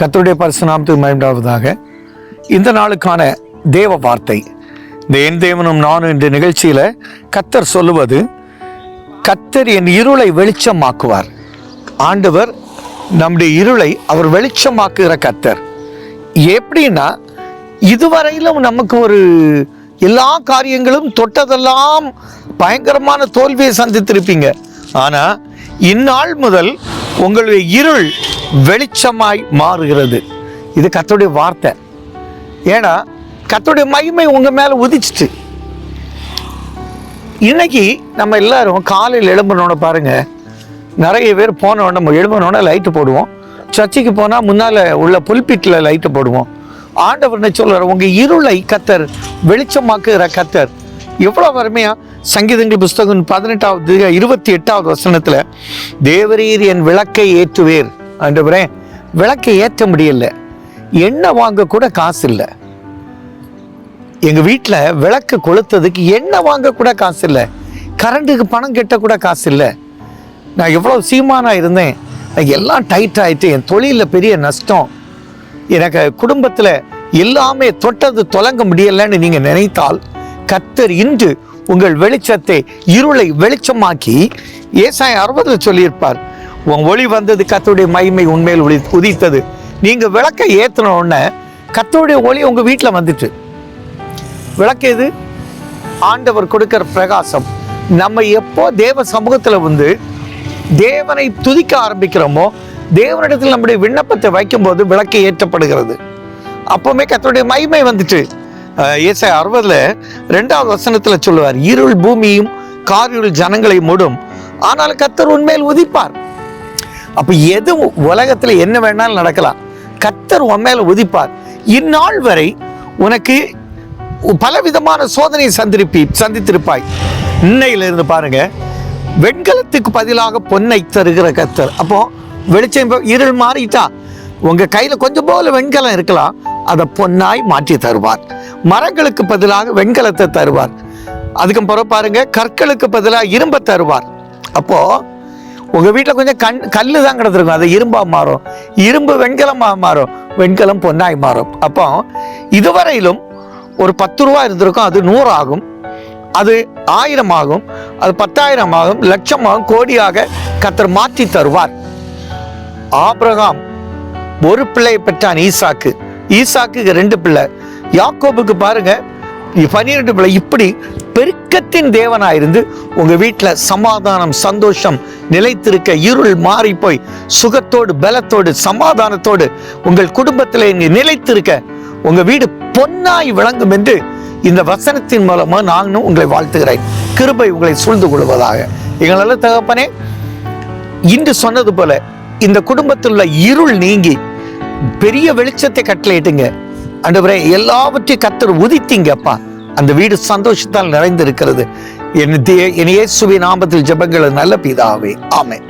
கத்தருடைய பரிசுநாமத்துக்கு மயண்டாவதாக இந்த நாளுக்கான தேவ வார்த்தை. இந்த என் தேவனும் நானும் என்ற நிகழ்ச்சியில் கத்தர் சொல்லுவது கத்தர் என் இருளை வெளிச்சமாக்குவார். ஆண்டவர் நம்முடைய இருளை அவர் வெளிச்சமாக்குகிற கத்தர் எப்படின்னா இதுவரையிலும் நமக்கு ஒரு எல்லா காரியங்களும் தொட்டதெல்லாம் பயங்கரமான தோல்வியை சந்தித்திருப்பீங்க. ஆனால் இந்நாள் முதல் உங்களுடைய இருள் வெளிச்சமாய் மாறுகிறது. இது கத்தோடைய வார்த்தை. ஏன்னா கத்தோடைய மகிமை உங்கள் மேலே உதிச்சிட்டு. இன்னைக்கு நம்ம எல்லாரும் காலையில் எழும்புனோட பாருங்க. நிறைய பேர் போனோட நம்ம எழும்பினோடனே லைட்டு போடுவோம். சர்ச்சைக்கு போனால் முன்னால் உள்ள புல்பிட்டில் லைட்டு போடுவோம். ஆண்டவர் என்ன உங்கள் இருளை கத்தர் வெளிச்சமாக்குகிற கத்தர் எவ்வளோ வறுமையா சங்கீதங்கள் புஸ்தகம் பதினெட்டாவது இருபத்தி எட்டாவது வசனத்தில் தேவரீர் என் விளக்கை ஏற்றுவேர். ஆண்டவரே விளக்கை ஏற்ற முடியல. எண்ணெய் வாங்க கூட காசு இல்லை எங்கள் வீட்டில் விளக்கு கொளுத்ததுக்கு எண்ணெய் வாங்க கூட காசு இல்லை கரண்ட்டுக்கு பணம் கெட்ட கூட காசு இல்லை நான் எவ்வளோ சீமானாக இருந்தேன். எல்லாம் டைட் ஆகிட்டு என் தொழிலில் பெரிய நஷ்டம். எனக்கு குடும்பத்தில் எல்லாமே தொட்டது தொலங்க முடியலன்னு நீங்கள் நினைத்தால் கத்தர் இன்று உங்கள் வெளிச்சத்தை இருளை வெளிச்சமாக்கி ஏசாய் அறுபதில் சொல்லியிருப்பார் உன் ஒளி வந்தது கத்தோடைய மகிமை உண்மையில் ஒளி உதித்தது. நீங்கள் விளக்கை ஏற்றின உடனே கத்தருடைய ஒளி உங்கள் வீட்டில் வந்துட்டு. விளக்கு எது? ஆண்டவர் கொடுக்கிற பிரகாசம். நம்ம எப்போ தேவ சமூகத்தில் வந்து தேவனை துதிக்க ஆரம்பிக்கிறோமோ தேவனிடத்தில் நம்முடைய விண்ணப்பத்தை வைக்கும்போது விளக்கு ஏற்றப்படுகிறது. அப்போவுமே கத்தோடைய மகிமை வந்துட்டு. ஏசை அறுபதுல ரெண்டாவது வசனத்தில் சொல்லுவார் இருள் பூமியும் காரியுள் ஜனங்களை மூடும். ஆனால் கத்தர் உண்மையில் உதிப்பார். அப்போ எது உலகத்தில் என்ன வேணாலும் நடக்கலாம். கத்தர் உன் மேலே உதிப்பார். இந்நாள் வரை உனக்கு பலவிதமான சோதனையை சந்திருப்பி சந்தித்திருப்பாய். இன்னையிலிருந்து பாருங்க. வெண்கலத்துக்கு பதிலாக பொன்னை தருகிற கத்தர் அப்போ வெளிச்சம் இருள் மாறிட்டா. உங்கள் கையில் கொஞ்சம் போல வெண்கலம் இருக்கலாம். அதை பொன்னாய் மாற்றி தருவார். மரங்களுக்கு பதிலாக வெண்கலத்தை தருவார். அதுக்கு பிறகு பாருங்க கற்களுக்கு பதிலாக இரும்பை தருவார். அப்போது உங்கள் வீட்டில் கொஞ்சம் கண் கல்லு தான் கிடந்திருக்கும். அது இரும்பாக மாறும். இரும்பு வெண்கலமாக மாறும். வெண்கலம் பொன்னாய் மாறும். அப்போ இதுவரையிலும் ஒரு பத்து ரூபா இருந்திருக்கும். அது நூறு ஆகும் அது ஆயிரம் ஆகும் அது பத்தாயிரம் ஆகும் லட்சம் ஆகும் கோடியாக கத்தர் மாற்றி தருவார். ஆப்ரகாம் ஒரு பிள்ளையை பெற்றான் ஈசாக்கு. ஈசாக்கு ரெண்டு பிள்ளை. யாக்கோபுக்கு பாருங்க பன்னிரெண்டு பிள்ளை. இப்படி பெருக்கத்தின் தேவனாயிருந்து உங்க வீட்டில் சமாதானம் சந்தோஷம் நிலைத்திருக்க இருள் மாறி போய் சுகத்தோடு பலத்தோடு சமாதானத்தோடு உங்கள் குடும்பத்தில் இங்கே நிலைத்திருக்க உங்க வீடு பொன்னாய் விளங்கும் என்று இந்த வசனத்தின் மூலமா நானும் உங்களை வாழ்த்துகிறேன். கிருபை உங்களை சூழ்ந்து கொள்வதாக. எங்களால் தகப்பனே இன்று சொன்னது போல இந்த குடும்பத்தில் உள்ள இருள் நீங்கி பெரிய வெளிச்சத்தை கட்டளையிட்டுங்க. ஆண்டவரே எல்லாவற்றையும் கத்தர் உதித்தீங்கப்பா அந்த வீடு சந்தோஷத்தால் நிறைந்திருக்கிறது. என் தே- என் இயேசுவின் நாமத்தில் ஜெபங்கள் நல்ல பிதாவே. ஆமை